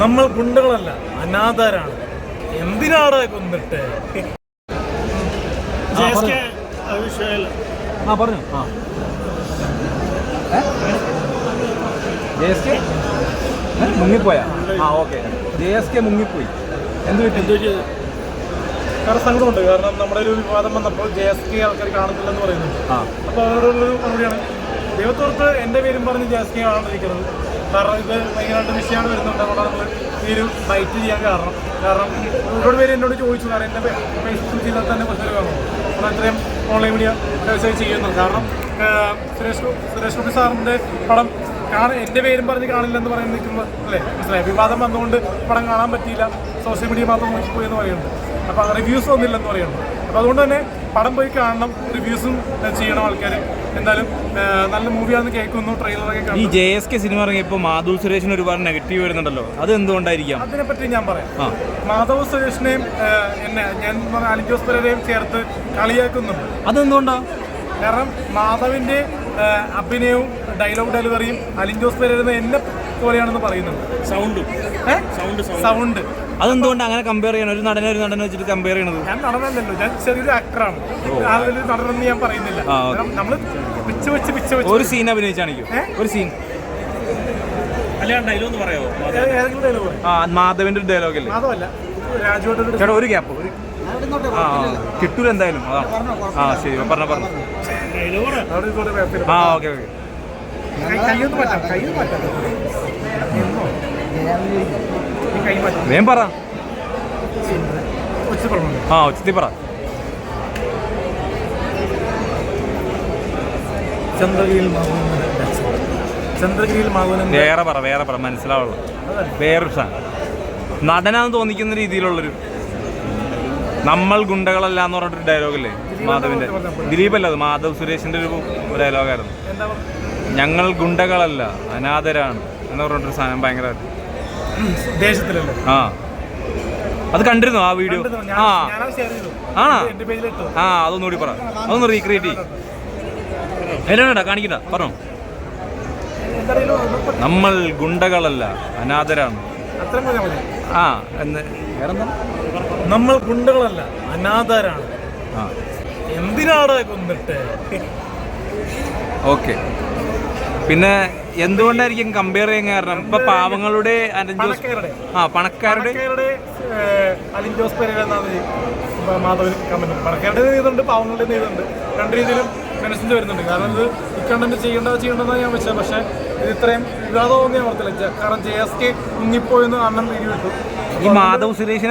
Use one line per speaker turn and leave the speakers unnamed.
നമ്മൾ ഗുണ്ടകളല്ല അനാഥരാണ്. എന്തിനാണ് കൊന്നിട്ട്?
ആ പറഞ്ഞു. ആ ജെ എസ് കെ? മുങ്ങിപ്പോയാ? ആ ഓക്കെ. ജെ എസ് കെ മുങ്ങിപ്പോയി. എന്ത് പറ്റി?
കാരണം സങ്കടമുണ്ട്. കാരണം നമ്മുടെ ഒരു വിവാദം വന്നപ്പോൾ ജെ എസ് കെ ആൾക്കാർ കാണുന്നില്ലെന്ന്
പറയുന്നു
അപ്പോൾ അവരോടുള്ളൊരു മറുപടിയാണ്. ദൈവത്തോർത്ത് എന്റെ പേരും പറഞ്ഞ് ജെ എസ് കെ ആണിരിക്കുന്നത് കാരണം ഇത് ഭയങ്കരമായിട്ട് വിഷയമാണ് വരുന്നുണ്ട്. അതുകൊണ്ടാണ് ഈ ഒരു ഫൈറ്റ് ചെയ്യാൻ കാരണം. കാരണം ഒരുപാട് പേര് എന്നോട് ചോദിച്ചു. കാരണം എന്റെ ഫേസ്ബുക്ക് ചെയ്താൽ തന്നെ പ്രശ്നം നമ്മൾ അത്രയും ഓൺലൈൻ മീഡിയ വ്യവസായം ചെയ്യുന്നു. കാരണം സുരേഷ് സുരേഷ് ഗോപി സാറിന്റെ പടം കാണാൻ എന്റെ പേരും പറഞ്ഞ് കാണില്ലെന്ന് പറയുന്ന നിൽക്കുമ്പോൾ അല്ലേ? മനസ്സിലായി? വിവാദം വന്നുകൊണ്ട് പടം കാണാൻ പറ്റിയില്ല. സോഷ്യൽ മീഡിയ മാത്രം നോക്കിപ്പോയി എന്ന് പറയുന്നുണ്ട്. അപ്പോൾ റിവ്യൂസ് ഒന്നില്ലെന്ന് പറയുന്നുണ്ട്. അപ്പോൾ അതുകൊണ്ട് തന്നെ പടം പോയി കാണണം. റിവ്യൂസും ചെയ്യണം ആൾക്കാർ എന്തായാലും നല്ല മൂവിയാണെന്ന് കേൾക്കുന്നു ട്രെയിലറൊക്കെ
ഈ ജെ എസ് കെ സിനിമ ഇറങ്ങിയപ്പോൾ മാധവ് സുരേഷിന് ഒരുപാട് നെഗറ്റീവ് വരുന്നുണ്ടല്ലോ. അത് എന്തുകൊണ്ടായിരിക്കാം?
അതിനെപ്പറ്റി ഞാൻ പറയാം. മാധവ് സുരേഷിനെയും എന്നെ ഞാൻ പറഞ്ഞ അലിൻ ജോസ് പെരേരയും ചേർത്ത് കളിയാക്കുന്നുണ്ട്.
അതെന്തുകൊണ്ടാ?
കാരണം മാധവിന്റെ അഭിനയവും ഡയലോഗ് ഡെലിവറിയും അലിൻ ജോസ് പെരേര എന്നെ പോലെയാണെന്ന് പറയുന്നുണ്ട്.
സൗണ്ടും. Sound
sound.
അതെന്തുകൊണ്ട് അങ്ങനെ കമ്പയർ ചെയ്യണം? ഒരു നടനെ ഒരു നടനെ വെച്ചിട്ട് കമ്പയർ ചെയ്യണത്?
ഞാൻ നടനല്ലല്ലോ. ഞാൻ ചെറിയൊരു ആക്ടറാണ് ആ ഒരു നടനെന്ന് ഞാൻ പറയുന്നില്ല. നമ്മൾ പിച്ച് വെച്ച് പിച്ച് വെച്ച്
ഒരു സീൻ
അഭിനയിച്ചാണെങ്കിൽ
ഒരു സീൻ മാധവന്റെ ഒരു ഡയലോഗ് അല്ലേ? ചേട്ടാ ഒരു ഗ്യാപ്പ് ആ. കിട്ടൂല എന്തായാലും. അതാണ് ആ ശരി പറഞ്ഞ പറഞ്ഞു. ആ ഓക്കെ ഓക്കെ. വേഗം പറ. ആ ഉച്ചത്തി പറ.
ചന്ദ്രഗിരിയിൽ ചന്ദ്രഗിരിയിൽ
വേറെ പറ വേറെ പറ മനസ്സിലാവുള്ള. വേറൊരു സാധനം. നടനാന്ന് തോന്നിക്കുന്ന രീതിയിലുള്ളൊരു നമ്മൾ ഗുണ്ടകളല്ല എന്ന് പറഞ്ഞിട്ടൊരു ഡയലോഗല്ലേ മാധവിന്റെ ദിലീപ് അല്ല അത്. മാധവ് സുരേഷിന്റെ ഒരു ഡയലോഗായിരുന്നു ഞങ്ങൾ ഗുണ്ടകളല്ല അനാഥരാണ്. എന്ന് പറഞ്ഞിട്ടൊരു സാധനം ഭയങ്കര
ദേശത്തിലല്ലേ
ആ. അത് കണ്ടിരുന്നു ആ വീഡിയോ? ആ. ആണോ? ആ അതൊന്നുകൂടി പറ. അതൊന്ന് റീക്രിയേറ്റ് ചെയ്യും. എന്നാ കാണിക്കണ്ട. പറഞ്ഞോ. നമ്മൾ ഗുണ്ടകളല്ല അനാഥരാണ്. ആ എന്ന്
നമ്മൾ ഗുണ്ടകളല്ല അനാഥരാണ്. എന്തിനാണ് കൊന്നിട്ട്
ഓക്കെ. പിന്നെ എന്തുകൊണ്ടായിരിക്കും കമ്പയർ ചെയ്യാൻ കാരണം? ഇപ്പൊ പാവങ്ങളുടെ ആ പണക്കാരുടെ
അലിൻ ജോസ് പെരേര മാധവൻ കമന്റ് പണക്കാരുടെ ചെയ്തുണ്ട് പാവങ്ങളുടെ ചെയ്തുണ്ട് രണ്ട് രീതിയിലും മനസ്സിൽ വരുന്നുണ്ട്. കാരണം ഇത് ഈ കണ്ടന്റ് ചെയ്യേണ്ട ചെയ്യേണ്ടതെന്നാണ് ഞാൻ വെച്ചത്. പക്ഷേ ഇത് ഇത്രയും വിവാദമൊന്നും ഞാൻ ഓർത്തില്ല. കാരണം ജെ എസ് കെ മുങ്ങിപ്പോയെന്ന് അണ്ണൻ വീഡിയോ
ഈ മാധവ് സുരേഷിനെ